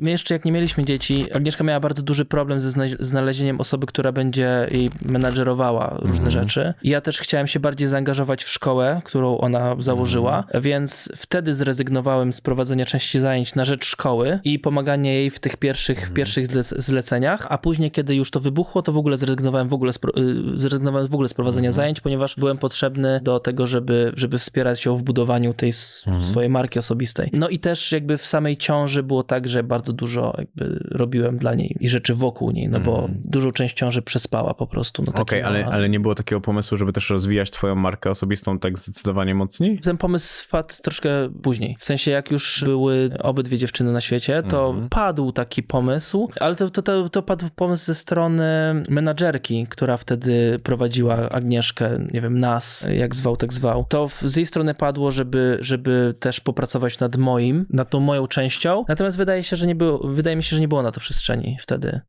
My jeszcze jak nie mieliśmy dzieci, Agnieszka miała bardzo duży problem ze zna- znalezieniem osoby, która będzie jej menadżerowała różne Mhm. rzeczy. Ja też chciałem się bardziej zaangażować w szkołę, którą ona założyła, więc wtedy zrezygnowałem z prowadzenia części zajęć na rzecz szkoły i pomagania jej w tych pierwszych, pierwszych zle- zleceniach, a później, kiedy już to wybuchło, to w ogóle zrezygnowałem w ogóle z, y, zrezygnowałem w ogóle z prowadzenia zajęć, ponieważ byłem potrzebny do tego, żeby, żeby wspierać ją w budowaniu tej swojej marki osobistej. No i też jakby w samej ciąży było tak, że bardzo dużo jakby robiłem dla niej i rzeczy wokół niej, no bo dużą część ciąży przespała po prostu. No, Okej, takim, ale, no, ale nie było takiego pomysłu, żeby też rozwijać twoją markę osobistą tak zdecydowanie mocniej? Ten pomysł wpadł troszkę później. W sensie, jak już były obydwie dziewczyny na świecie, to padł taki pomysł, ale to, to, to, to padł pomysł ze strony menadżerki, która wtedy prowadziła Agnieszkę, nie wiem, nas, jak zwał, tak zwał. To z jej strony padło, żeby, żeby też popracować nad moim, nad tą moją częścią. Natomiast wydaje się, że nie było, wydaje mi się, że nie było na to przestrzeni wtedy.